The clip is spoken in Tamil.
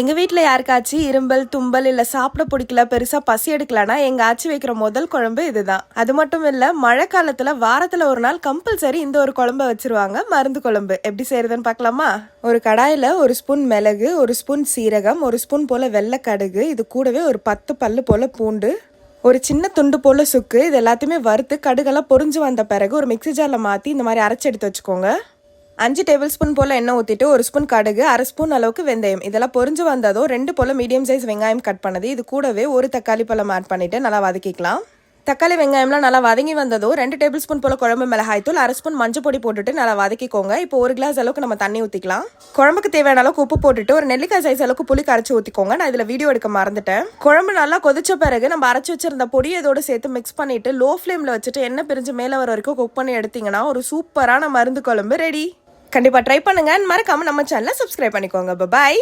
எங்கள் வீட்டில் யாருக்காச்சும் இரும்பல் தும்பல் இல்லை சாப்பிட பிடிக்கல பெருசாக பசி எடுக்கலனா எங்கள் ஆச்சி வைக்கிற முதல் குழம்பு இதுதான். அது மட்டும் இல்லை மழை காலத்தில் வாரத்தில் ஒரு நாள் கம்பல்சரி இந்த ஒரு குழம்ப வச்சிருவாங்க மருந்து குழம்பு. எப்படி செய்யறதுன்னு பார்க்கலாமா? ஒரு கடாயில் ஒரு ஸ்பூன் மிளகு ஒரு ஸ்பூன் சீரகம் ஒரு ஸ்பூன் போல் வெள்ளை கடுகு இது கூடவே ஒரு பத்து பல்லு போல் பூண்டு ஒரு சின்ன துண்டு போல் சுக்கு இது எல்லாத்தையுமே வறுத்து கடுகெல்லாம் பொரிஞ்சு வந்த பிறகு ஒரு மிக்ஸி ஜாரில் மாற்றி இந்த மாதிரி அரைச்சி எடுத்து வச்சுக்கோங்க. அஞ்சு டேபிள் ஸ்பூன் போல் எண்ணெய் ஊற்றிட்டு ஒரு ஸ்பூன் கடுகு அரை ஸ்பூன் அளவுக்கு வெந்தயம். இதெல்லாம் பொரிஞ்சு வந்ததோ ரெண்டு போல் மீடியம் சைஸ் வெங்காயம் கட் பண்ணது. இது கூடவே ஒரு தக்காளி பழம் ஆட் பண்ணிவிட்டு நல்லா வதக்கிக்கலாம். தக்காளி வெங்காயம்லாம் நல்லா வதங்கி வந்ததோ ரெண்டு டேபிள் ஸ்பூன் போல் குழம்பு மிளகாய் தூள் அரை ஸ்பூன் மஞ்சள் பொடி போட்டுட்டு நல்லா வதக்கிக்கோங்க. இப்போ ஒரு கிளாஸ் அளவுக்கு நம்ம தண்ணி ஊற்றிக்கலாம் குழம்புக்கு தேவையான அளவுக்கு உப்பு போட்டுட்டு ஒரு நெல்லிக்காய் சைஸ் அளவுக்கு புளி கரைச்சி ஊற்றிக்கோங்க நான் இதில் வீடியோ எடுக்க மறந்துட்டேன். குழம்பு நல்லா கொதிச்ச பிறகு நம்ம அரைச்சி வச்சிருந்த பொடி இதோடு சேர்த்து மிக்ஸ் பண்ணிட்டு லோ ஃப்ளேமில் வச்சுட்டு எண்ணெய் பிரிஞ்சு மேலே வர வரைக்கும் குக் பண்ணி எடுத்தீங்கன்னா ஒரு சூப்பரான மருந்து குழம்பு ரெடி கண்டிப்பாக ட்ரை பண்ணுங்க. மறக்காமல் நம்ம சேனலை சப்ஸ்கிரைப் பண்ணிக்கோங்க. பாய்